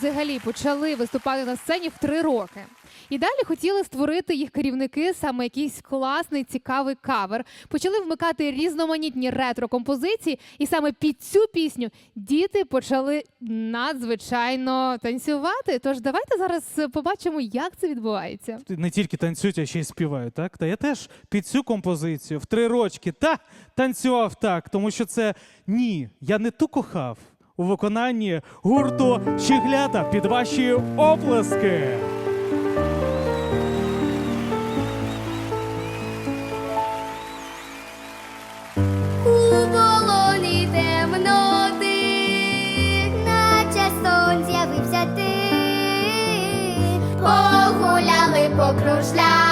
взагалі почали виступати на сцені в три роки. І далі хотіли створити їх керівники саме якийсь класний, цікавий кавер. Почали вмикати різноманітні ретро-композиції, і саме під цю пісню діти почали надзвичайно танцювати. Тож давайте зараз побачимо, як це відбувається. Не тільки танцюють, а ще й співають, так? Та я теж під цю композицію в три рочки та танцював так, тому що це ні, я не ту кохав у виконанні гурту Щіглята під ваші оплески. Погуляли, покружляли.